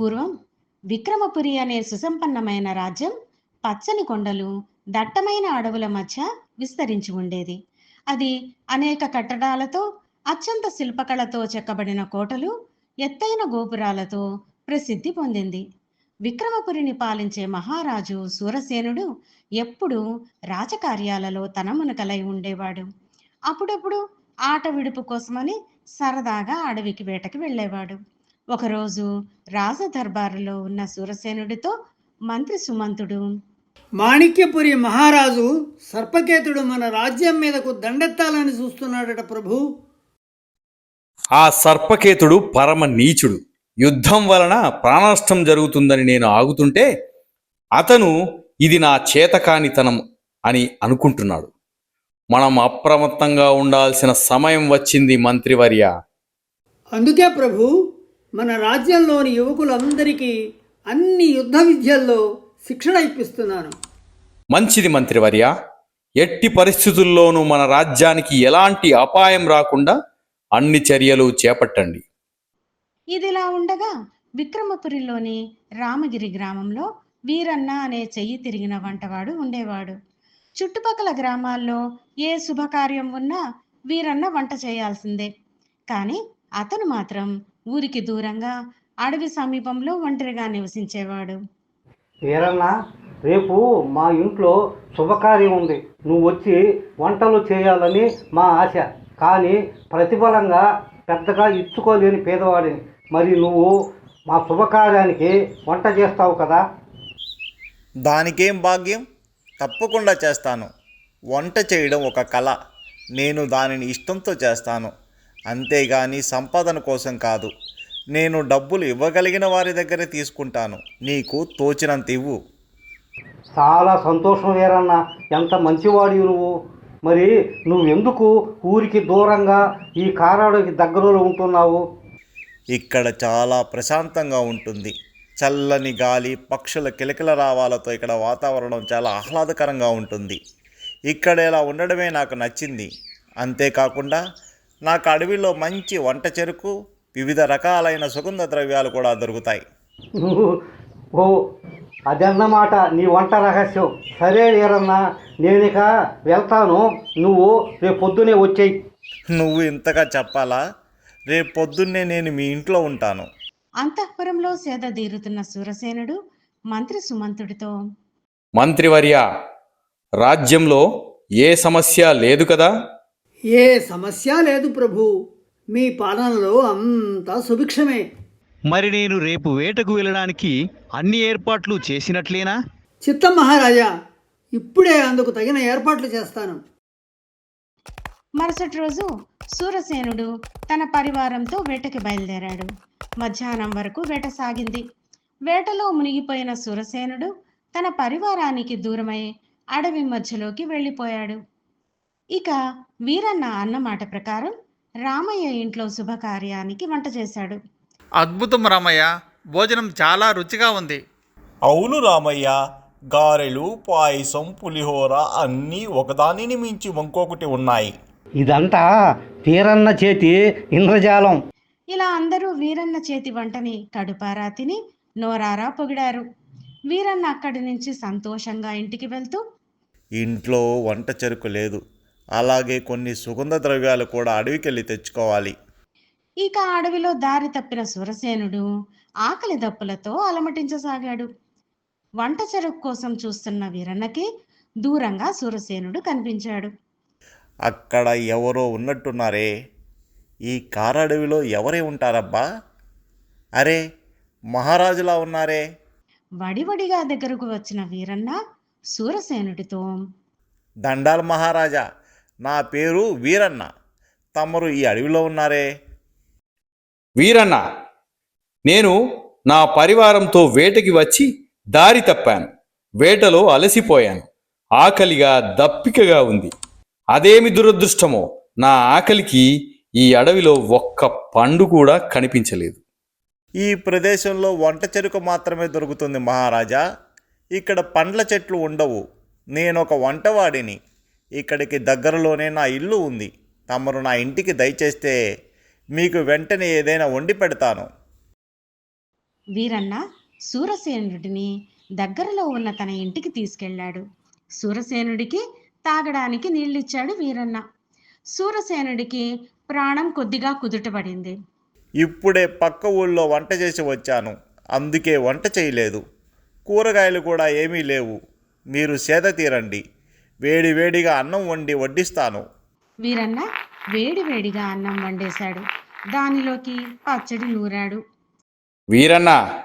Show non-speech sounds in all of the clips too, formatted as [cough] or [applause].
పూర్వం విక్రమపురి అనే సుసంపన్నమైన రాజ్యం పచ్చని కొండలు దట్టమైన అడవుల మధ్య విస్తరించి ఉండేది. అది అనేక కట్టడాలతో అత్యంత శిల్పకళతో చెక్కబడిన కోటలు ఎత్తైన గోపురాలతో ప్రసిద్ధి పొందింది. విక్రమపురిని పాలించే మహారాజు సూరసేనుడు ఎప్పుడూ రాజకార్యాలలో తనమునకలై ఉండేవాడు. అప్పుడప్పుడు ఆట విడుపు కోసమని సరదాగా అడవికి వేటకి వెళ్ళేవాడు. ఒకరోజు రాజ దర్బారులో ఉన్న సూరసేనుడితో మంత్రి సుమంతుడు మాణిక్యపురి మహారాజు సర్పకేతుడు మన రాజ్యం మీదకు దండెత్తాలని చూస్తున్నాడట ప్రభు. ఆ సర్పకేతుడు పరమ నీచుడు. యుద్ధం వలన ప్రాణనష్టం జరుగుతుందని నేను ఆగుతుంటే అతను ఇది నా చేతకానితనం అని అనుకుంటున్నాడు. మనం అప్రమత్తంగా ఉండాల్సిన సమయం వచ్చింది మంత్రివర్య. అందుకే ప్రభు మన రాజ్యంలోని యువకులందరికీ అన్ని యుద్ధ విద్యల్లో శిక్షణ ఇప్పిస్తున్నాను. మంచిది మంత్రివర్య ఎట్టి పరిస్థితుల్లోనూ మన రాజ్యానికి ఎలాంటి అపాయం రాకుండా అన్ని చర్యలు చేపట్టండి. ఇదిలా ఉండగా విక్రమపురిలోని రామగిరి గ్రామంలో వీరన్న అనే చెయ్యి తిరిగిన వంటవాడు ఉండేవాడు. చుట్టుపక్కల గ్రామాల్లో ఏ శుభకార్యం ఉన్నా వీరన్న వంట చేయాల్సిందే. కానీ అతను మాత్రం ఊరికి దూరంగా అడవి సమీపంలో ఒంటరిగా నివసించేవాడు. వీరన్న రేపు మా ఇంట్లో శుభకార్యం ఉంది. నువ్వు వచ్చి వంటలు చేయాలని మా ఆశ. కానీ ప్రతిఫలంగా పెద్దగా ఇచ్చుకోలేని పేదవాడిని. మరి నువ్వు మా శుభకార్యానికి వంట చేస్తావు కదా? దానికేం భాగ్యం? తప్పకుండా చేస్తాను. వంట చేయడం ఒక కళ. నేను దానిని ఇష్టంతో చేస్తాను. అంతేగాని సంపాదన కోసం కాదు. నేను డబ్బులు ఇవ్వగలిగిన వారి దగ్గరే తీసుకుంటాను. నీకు తోచినంత ఇవ్వు. చాలా సంతోషం వీరన్న ఎంత మంచివాడివి నువ్వు. మరి నువ్వెందుకు ఊరికి దూరంగా ఈ కారాడుకి దగ్గరలో ఉంటున్నావు? ఇక్కడ చాలా ప్రశాంతంగా ఉంటుంది. చల్లని గాలి పక్షుల కిలకిల రావాలతో ఇక్కడ వాతావరణం చాలా ఆహ్లాదకరంగా ఉంటుంది. ఇక్కడ ఇలా ఉండడమే నాకు నచ్చింది. అంతేకాకుండా నాకు అడవిలో మంచి వంట చెరుకు వివిధ రకాలైన సుగంధ ద్రవ్యాలు కూడా దొరుకుతాయి. ఓ అదన్నమాట నీ వంట రహస్యం. సరే వీరన్న నేనిక వెళ్తాను. నువ్వు రేపు పొద్దునే వచ్చేయి. నువ్వు ఇంతగా చెప్పాలా? రేపు పొద్దున్నే నేను మీ ఇంట్లో ఉంటాను. అంతఃపురంలో సేద తీరుతున్న సూరసేనుడు మంత్రి సుమంతుడితో మంత్రివర్య రాజ్యంలో ఏ సమస్య లేదు కదా? ఏ సమస్య లేదు ప్రభు. మీ పాలనలో అంతా సుభిక్షమే. మరి నేను రేపు వేటకు వెళ్ళడానికి అన్ని ఏర్పాట్లు చేసినట్లేనా? చిత్తం మహారాజా ఇప్పుడే అందుకు తగిన ఏర్పాట్లు చేస్తాను. మరుసటి రోజు సూరసేనుడు తన పరివారంతో వేటకి బయలుదేరాడు. మధ్యాహ్నం వరకు వేట సాగింది. వేటలో మునిగిపోయిన సూరసేనుడు తన పరివారానికి దూరమై అడవి మధ్యలోకి వెళ్ళిపోయాడు. ఇక వీరన్న అన్నమాట ప్రకారం రామయ్య ఇంట్లో శుభకార్యానికి వంట చేశాడు. అద్భుతం రామయ్య. భోజనం చాలా రుచిగా ఉంది. అవును రామయ్య. గారెలు పాయసం పులిహోర అన్నీ ఒకదానిని మించి ఇంకొకటి ఉన్నాయి. ఇదంతా వీరన్న చేతి ఇంద్రజాలం. ఇలా అందరూ వీరన్న చేతి వంటని కడుపారా తిని నోరారా పొగిడారు. వీరన్న అక్కడి నుంచి సంతోషంగా ఇంటికి వెళ్తూ ఇంట్లో వంట చెరుకు లేదు. అలాగే కొన్ని సుగంధ ద్రవ్యాలు కూడా అడవికెళ్ళి తెచ్చుకోవాలి. ఇక అడవిలో దారి తప్పిన సురసేనుడు ఆకలి దప్పులతో అలమటించసాగాడు. వంట చెరుకు కోసం చూస్తున్న వీరన్నకి దూరంగా సూరసేనుడు కనిపించాడు. అక్కడ ఎవరో ఉన్నట్టున్నారే? ఈ కారడవిలో ఎవరే ఉంటారబ్బా? అరే మహారాజులా ఉన్నారే? వడివడిగా దగ్గరకు వచ్చిన వీరన్న సూరసేనుడితో దండాల మహారాజా నా పేరు వీరన్న. తమరు ఈ అడవిలో ఉన్నారే? వీరన్న నేను నా పరివారంతో వేటకి వచ్చి దారి తప్పాను. వేటలో అలసిపోయాను. ఆకలిగా దప్పికగా ఉంది. అదేమి దురదృష్టమో నా ఆకలికి ఈ అడవిలో ఒక్క పండు కూడా కనిపించలేదు. ఈ ప్రదేశంలో వంట చెరుకు మాత్రమే దొరుకుతుంది మహారాజా. ఇక్కడ పండ్ల చెట్లు ఉండవు. నేను ఒక వంటవాడిని. ఇక్కడికి దగ్గరలోనే నా ఇల్లు ఉంది. తమరు నా ఇంటికి దయచేస్తే మీకు వెంటనే ఏదైనా వండి పెడతాను. వీరన్న సూరసేనుడిని దగ్గరలో ఉన్న తన ఇంటికి తీసుకెళ్ళాడు. సూరసేనుడికి తాగడానికి నీళ్ళిచ్చాడు వీరన్న. సూరసేనుడికి ప్రాణం కొద్దిగా కుదుటపడింది. ఇప్పుడే పక్క ఊళ్ళో వంట చేసి వచ్చాను. అందుకే వంట చేయలేదు. కూరగాయలు కూడా ఏమీ లేవు. మీరు సేద తీరండి. వేడి వేడిగా అన్నం వండి వడ్డిస్తాను. వీరన్న వేడివేడిగా అన్నం వండేశాడు. దానిలోకి పచ్చడి నూరాడు. వీరన్న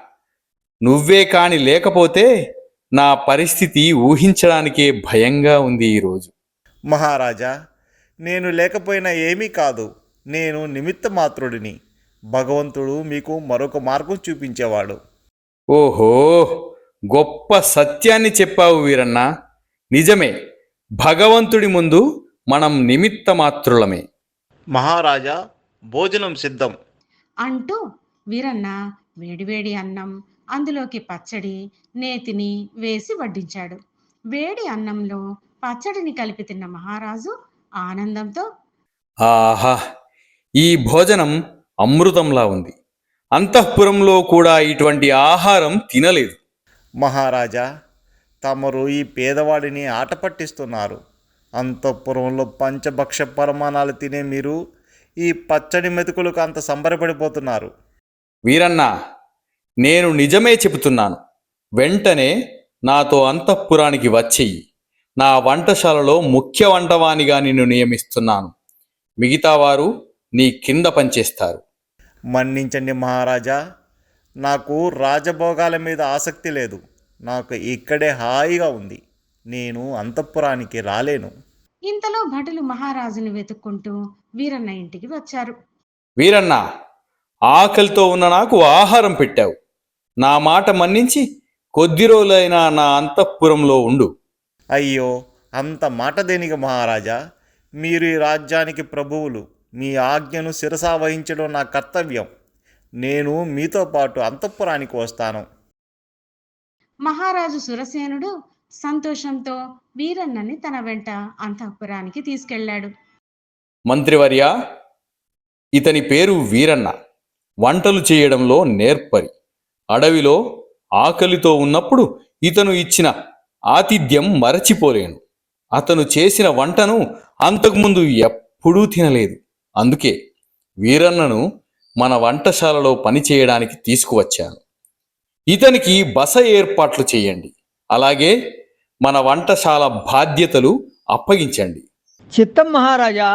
నువ్వే కాని లేకపోతే నా పరిస్థితి ఊహించడానికే భయంగా ఉంది ఈరోజు. మహారాజా నేను లేకపోయినా ఏమీ కాదు. నేను నిమిత్త మాత్రుడిని భగవంతుడు మీకు మరొక మార్గం చూపించేవాడు. ఓహో గొప్ప సత్యాన్ని చెప్పావు వీరన్న. నిజమే భగవంతుడి ముందు మనం నిమిత్త మాత్రులమే మహారాజా భోజనం సిద్ధం. అంటూ వీరన్న వేడివేడి అన్నం అందులోకి పచ్చడి నేతిని వేసి వడ్డించాడు. వేడి అన్నంలో పచ్చడిని కలిపి తిన్న మహారాజు ఆనందంతో ఆహా ఈ భోజనం అమృతంలా ఉంది. అంతఃపురంలో కూడా ఇటువంటి ఆహారం తినలేదు. మహారాజా తమరు ఈ పేదవాడిని ఆట పట్టిస్తున్నారు. అంతఃపురంలో పంచభక్ష పరమాణాలు తినే మీరు ఈ పచ్చడి మెతుకులకు అంత సంబరపడిపోతున్నారు. వీరన్న నేను నిజమే చెబుతున్నాను. వెంటనే నాతో అంతఃపురానికి వచ్చేయి. నా వంటశాలలో ముఖ్య వంటవానిగా నిన్ను నియమిస్తున్నాను. మిగతా వారు నీ కింద పనిచేస్తారు. మన్నించండి మహారాజా. నాకు రాజభోగాల మీద ఆసక్తి లేదు. నాకు ఇక్కడే హాయిగా ఉంది. నేను అంతఃపురానికి రాలేను. ఇంతలో భటులు మహారాజును వెతుక్కుంటూ వీరన్న ఇంటికి వచ్చారు. వీరన్న ఆకలితో ఉన్న నాకు ఆహారం పెట్టావు. నా మాట మన్నించి కొద్ది రోజులైనా నా అంతఃపురంలో ఉండు. అయ్యో అంత మాట దేనికి మహారాజా? మీరు ఈ రాజ్యానికి ప్రభువులు. మీ ఆజ్ఞను శిరసా వహించడం నా కర్తవ్యం. నేను మీతో పాటు అంతఃపురానికి వస్తాను. మహారాజు సురసేనుడు సంతోషంతో వీరన్నని తన వెంట అంతఃపురానికి తీసుకెళ్ళాడు. మంత్రివర్య ఇతని పేరు వీరన్న. వంటలు చేయడంలో నేర్పరి. అడవిలో ఆకలితో ఉన్నప్పుడు ఇతను ఇచ్చిన ఆతిథ్యం మరచిపోలేను. అతను చేసిన వంటను అంతకుముందు ఎప్పుడూ తినలేదు. అందుకే వీరన్నను మన వంటశాలలో పనిచేయడానికి తీసుకువచ్చాను. ఇతనికి బస ఏర్పాట్లు చేయండి. అలాగే మన వంటశాల బాధ్యతలు అప్పగించండి. చిత్తం మహారాజా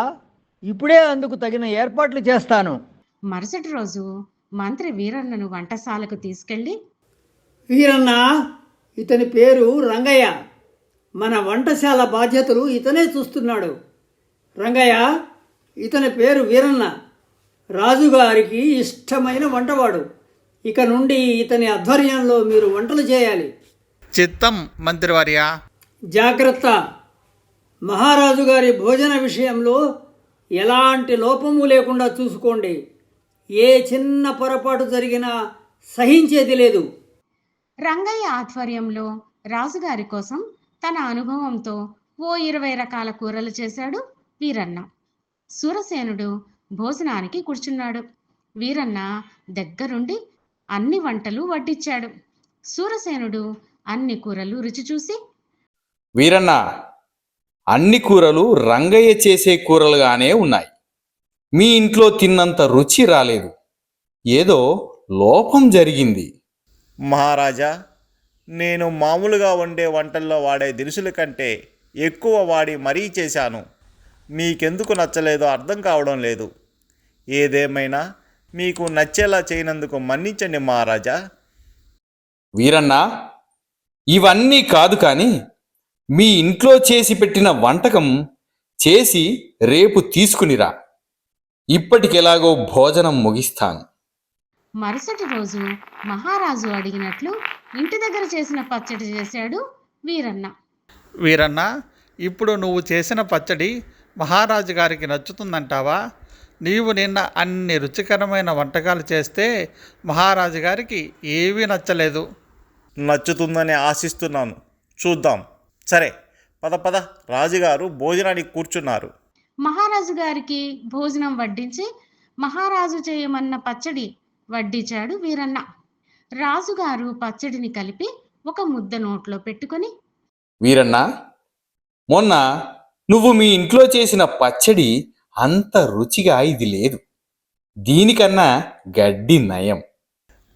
ఇప్పుడే అందుకు తగిన ఏర్పాట్లు చేస్తాను. మరుసటి రోజు మంత్రి వీరన్నను వంటశాలకు తీసుకెళ్ళి వీరన్న ఇతని పేరు రంగయ్య. మన వంటశాల బాధ్యతలు ఇతనే చూస్తున్నాడు. రంగయ్య ఇతని పేరు వీరన్న. రాజుగారికి ఇష్టమైన వంటవాడు. ఇక నుండి ఇతని ఆధ్వర్యంలో మీరు వంటలు చేయాలి. చిత్తం మంత్రివర్య. జాగ్రత్త. మహారాజు గారి భోజన విషయంలో ఎలాంటి లోపము లేకుండా చూసుకోండి. ఏ చిన్న పొరపాటు జరిగినా సహించేది లేదు. రంగయ్య ఆధ్వర్యంలో రాజుగారి కోసం తన అనుభవంతో ఓ ఇరవై రకాల కూరలు చేశాడు వీరన్న. సూరసేనుడు భోజనానికి కూర్చున్నాడు. వీరన్న దగ్గరుండి అన్ని వంటలు వడ్డించాడు సూరసేనుడు అన్ని కూరలు రుచి చూసి వీరన్న అన్ని కూరలు రంగయ్య చేసే కూరలుగానే ఉన్నాయి. మీ ఇంట్లో తిన్నంత రుచి రాలేదు. ఏదో లోపం జరిగింది. మహారాజా నేను మామూలుగా వండే వంటల్లో వాడే దినుసుల కంటే ఎక్కువ వాడి మరీ చేశాను. మీకెందుకు నచ్చలేదో అర్థం కావడం లేదు. ఏదేమైనా మీకు నచ్చేలా చేయనందుకు మన్నించండి మహారాజా. వీరన్న ఇవన్నీ కాదు కానీ మీ ఇంట్లో చేసి పెట్టిన వంటకం చేసి రేపు తీసుకునిరా. ఇప్పటికెలాగో భోజనం ముగిస్తాను. మరుసటి రోజు మహారాజు అడిగినట్లు ఇంటి దగ్గర చేసిన పచ్చడి చేశాడు వీరన్న. వీరన్న ఇప్పుడు నువ్వు చేసిన పచ్చడి మహారాజు గారికి నచ్చుతుందంటావా? నీవు నిన్న అన్ని రుచికరమైన వంటకాలు చేస్తే మహారాజు గారికి ఏవీ నచ్చలేదు. నచ్చుతుందని ఆశిస్తున్నాను. చూద్దాం. సరే పద పద. రాజుగారు భోజనానికి కూర్చున్నారు. మహారాజు గారికి భోజనం వడ్డించి మహారాజు చేయమన్న పచ్చడి వడ్డించాడు వీరన్న. రాజుగారు పచ్చడిని కలిపి ఒక ముద్ద నోట్లో పెట్టుకొని వీరన్న మొన్న నువ్వు మీ ఇంట్లో చేసిన పచ్చడి అంత రుచిగా ఇది లేదు. దీనికన్నా గడ్డి నయం.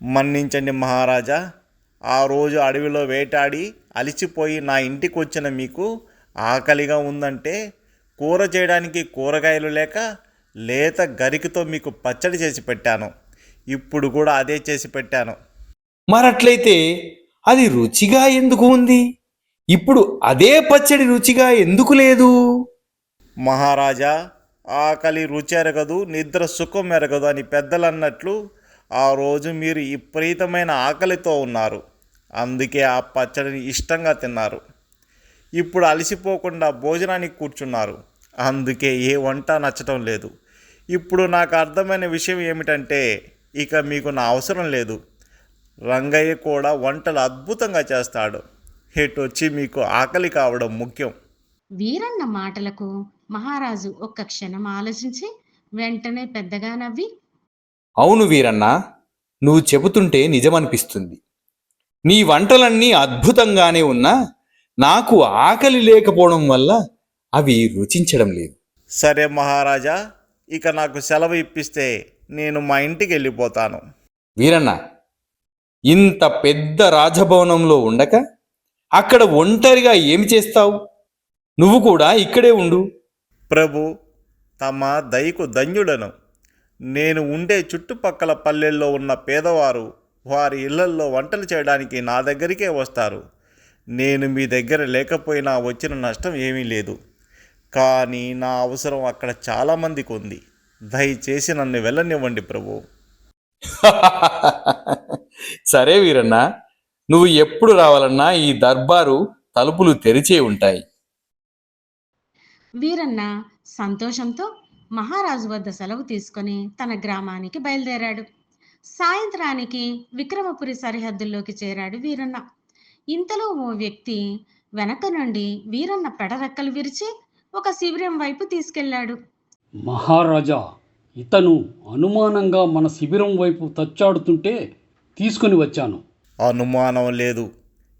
మన్నించండి మహారాజా. ఆ రోజు అడవిలో వేటాడి అలిసిపోయి నా ఇంటికి వచ్చిన మీకు ఆకలిగా ఉందంటే కూర చేయడానికి కూరగాయలు లేక లేత గరికతో మీకు పచ్చడి చేసి పెట్టాను. ఇప్పుడు కూడా అదే చేసి పెట్టాను. మరట్లయితే అది రుచిగా ఎందుకు ఉంది? ఇప్పుడు అదే పచ్చడి రుచిగా ఎందుకు లేదు? మహారాజా ఆకలి రుచి ఎరగదు నిద్ర సుఖం ఎరగదు అని పెద్దలు అన్నట్లు ఆ రోజు మీరు విపరీతమైన ఆకలితో ఉన్నారు. అందుకే ఆ పచ్చడిని ఇష్టంగా తిన్నారు. ఇప్పుడు అలసిపోకుండా భోజనానికి కూర్చున్నారు. అందుకే ఏ వంట నచ్చటం లేదు. ఇప్పుడు నాకు అర్థమైన విషయం ఏమిటంటే ఇక మీకు నా అవసరం లేదు. రంగయ్య కూడా వంటలు అద్భుతంగా చేస్తాడు. వచ్చి మీకు ఆకలి కావడం ముఖ్యం? వీరన్న మాటలకు మహారాజు ఒక్క క్షణం ఆలోచించి వెంటనే పెద్దగా నవ్వి అవును వీరన్న నువ్వు చెబుతుంటే నిజమనిపిస్తుంది. నీ వంటలన్నీ అద్భుతంగానే ఉన్నా నాకు ఆకలి లేకపోవడం వల్ల అవి రుచించడం లేదు. సరే మహారాజా ఇక నాకు సెలవు ఇప్పిస్తే నేను మా ఇంటికి వెళ్ళిపోతాను. వీరన్న ఇంత పెద్ద రాజభవనంలో ఉండక అక్కడ ఒంటరిగా ఏమి చేస్తావు? నువ్వు కూడా ఇక్కడే ఉండు. ప్రభు తమ దయకు ధన్యుడను. నేను ఉండే చుట్టుపక్కల పల్లెల్లో ఉన్న పేదవారు వారి ఇళ్ళల్లో వంటలు చేయడానికి నా దగ్గరికే వస్తారు. నేను మీ దగ్గర లేకపోయినా వచ్చిన నష్టం ఏమీ లేదు. కానీ నా అవసరం అక్కడ చాలామందికి ఉంది. దయచేసి నన్ను వెళ్ళనివ్వండి ప్రభు. [laughs] సరే వీరన్న నువ్వు ఎప్పుడు రావాలన్నా ఈ దర్బారు తలుపులు తెరిచే ఉంటాయి. వీరన్న సంతోషంతో మహారాజు వద్ద సెలవు తీసుకొని తన గ్రామానికి బయలుదేరాడు. సాయంత్రానికి విక్రమపురి సరిహద్దుల్లోకి చేరాడు వీరన్న. ఇంతలో ఓ వ్యక్తి వెనక నుండి వీరన్న పెడరెక్కలు విరిచి ఒక శిబిరం వైపు తీసుకెళ్ళాడు మహారాజా ఇతను అనుమానంగా మన శిబిరం వైపు తచ్చాడుతుంటే తీసుకుని వచ్చాను. అనుమానం లేదు.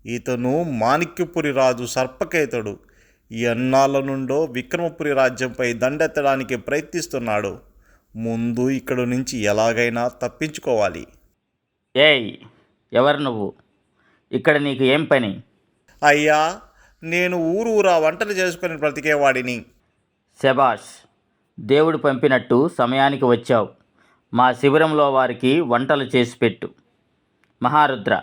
ఇతను మాణిక్యపురి రాజు సర్పకేతుడు. ఎన్నాళ్ళ నుండో విక్రమపురి రాజ్యంపై దండెత్తడానికి ప్రయత్నిస్తున్నాడు. ముందు ఇక్కడ నుంచి ఎలాగైనా తప్పించుకోవాలి. ఏయ్ ఎవరు నువ్వు? ఇక్కడ నీకు ఏం పని? అయ్యా నేను ఊరు ఊరా వంటలు చేసుకొని బ్రతికేవాడిని. శబాష్ దేవుడు పంపినట్టు సమయానికి వచ్చావు. మా శిబిరంలో వారికి వంటలు చేసి పెట్టు. మహారుద్ర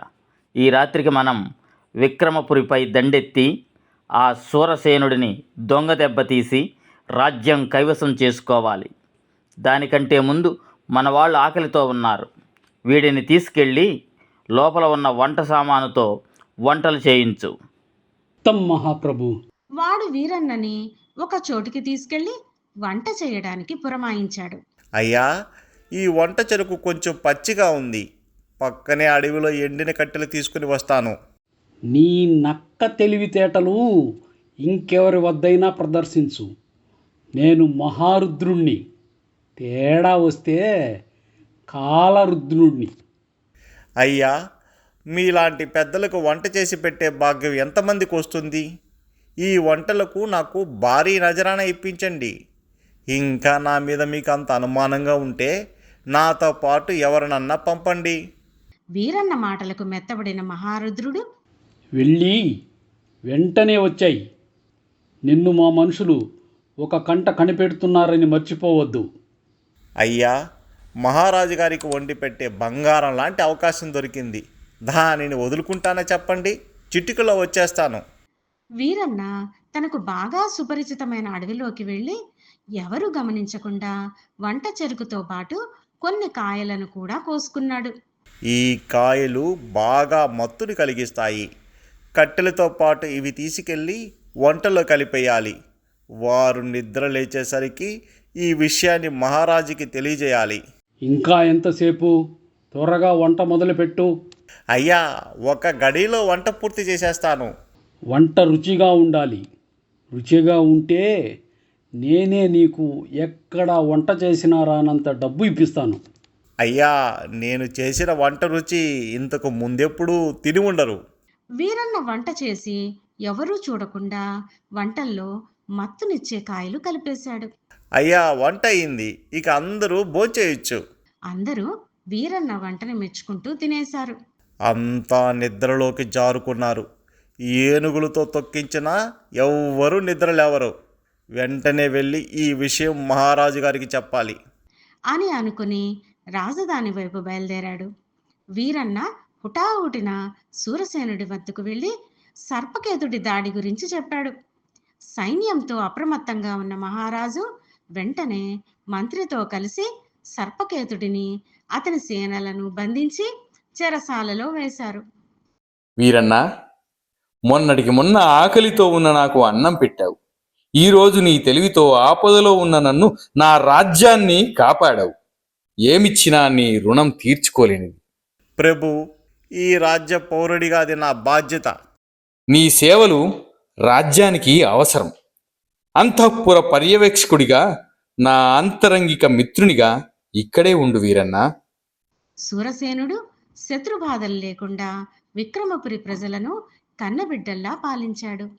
ఈ రాత్రికి మనం విక్రమపురిపై దండెత్తి ఆ సూరసేనుడిని దొంగ దెబ్బతీసి రాజ్యం కైవసం చేసుకోవాలి. దానికంటే ముందు మన వాళ్ళు ఆకలితో ఉన్నారు. వీడిని తీసుకెళ్ళి లోపల ఉన్న వంట సామానుతో వంటలు చేయించు. ఉత్తమ్ మహాప్రభు. వాడు వీరన్నని ఒక చోటికి తీసుకెళ్ళి వంట చేయడానికి పురమాయించాడు. అయ్యా ఈ వంట చెరుకు కొంచెం పచ్చిగా ఉంది. పక్కనే అడవిలో ఎండిన కట్టెలు తీసుకుని వస్తాను. నీ నక్క తెలివితేటలు ఇంకెవరి వద్దైనా ప్రదర్శించు. నేను మహారుద్రుణ్ణి. తేడా వస్తే కాలరుద్రుణ్ణి. అయ్యా మీలాంటి పెద్దలకు వంట చేసి పెట్టే భాగ్యం ఎంతమందికి వస్తుంది? ఈ వంటలకు నాకు భారీ నజరాన ఇప్పించండి. ఇంకా నా మీద మీకు అంత అనుమానంగా ఉంటే నాతో పాటు ఎవరినన్నా పంపండి. వీరన్న మాటలకు మెత్తబడిన మహారుద్రుడు వెళ్ళి వెంటనే వచ్చాయి. నిన్ను మా మనుషులు ఒక కంట కనిపెడుతున్నారని మర్చిపోవద్దు. అయ్యా మహారాజు గారికి వండి పెట్టే బంగారం లాంటి అవకాశం దొరికింది. దానిని వదులుకుంటానా చెప్పండి? చిటికలో వచ్చేస్తాను. వీరన్న తనకు బాగా సుపరిచితమైన అడవిలోకి వెళ్ళి ఎవరు గమనించకుండా వంట చెరుకుతో పాటు కొన్ని కాయలను కూడా కోసుకున్నాడు. ఈ కాయలు బాగా మత్తుని కలిగిస్తాయి. కట్టెలతో పాటు ఇవి తీసుకెళ్ళి వంటలో కలిపేయాలి. వారు నిద్ర లేచేసరికి ఈ విషయాన్ని మహారాజుకి తెలియజేయాలి. ఇంకా ఎంతసేపు? త్వరగా వంట మొదలుపెట్టు. అయ్యా ఒక గడిలో వంట పూర్తి చేసేస్తాను. వంట రుచిగా ఉండాలి. రుచిగా ఉంటే నేనే నీకు ఎక్కడ వంట చేసినా రానంత డబ్బు ఇప్పిస్తాను. అయ్యా నేను చేసిన వంట రుచి ఇంతకు ముందెప్పుడు తిని ఉండరు. వీరన్న వంట చేసి ఎవరూ చూడకుండా వంటల్లో మత్తునిచ్చే కాయలు కలిపేశాడు. అయ్యా వంట అయింది. ఇక అందరూ భోంచేయచ్చు. అందరూ వీరన్న వంటని మెచ్చుకుంటూ తినేశారు. అంతా నిద్రలోకి జారుకున్నారు. ఏనుగులతో తొక్కించినా ఎవ్వరూ నిద్ర లేవరు వెంటనే వెళ్ళి ఈ విషయం మహారాజు గారికి చెప్పాలి. అని అనుకుని రాజధాని వైపు బయలుదేరాడు. వీరన్న హుటాహుటిన సూరసేనుడి వద్దకు వెళ్ళి సర్పకేతుడి దాడి గురించి చెప్పాడు. సైన్యంతో అప్రమత్తంగా ఉన్న మహారాజు వెంటనే మంత్రితో కలిసి సర్పకేతుడిని అతని సేనలను బంధించి చెరసాలలో వేశారు. వీరన్నా మొన్నటికి మొన్న ఆకలితో ఉన్న నాకు అన్నం పెట్టావు. ఈరోజు నీ తెలివితో ఆపదలో ఉన్న నన్ను నా రాజ్యాన్ని కాపాడావు. ఏమిచ్చినా నీ రుణం తీర్చుకోలేనిది. ప్రభు ఈ రాజ్య పౌరుడిగా అది నా బాధ్యత. నీ సేవలు రాజ్యానికి అవసరం. అంతఃపుర పర్యవేక్షకుడిగా నా అంతరంగిక మిత్రునిగా ఇక్కడే ఉండు వీరన్నా. సూరసేనుడు శత్రుబాధలు లేకుండా విక్రమపురి ప్రజలను కన్నబిడ్డల్లా పాలించాడు.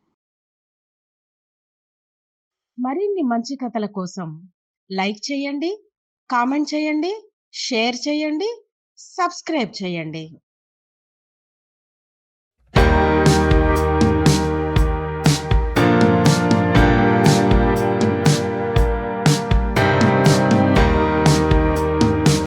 మరిన్ని మంచి కథల కోసం లైక్ చేయండి కామెంట్ చేయండి షేర్ చేయండి సబ్స్క్రైబ్ చేయండి.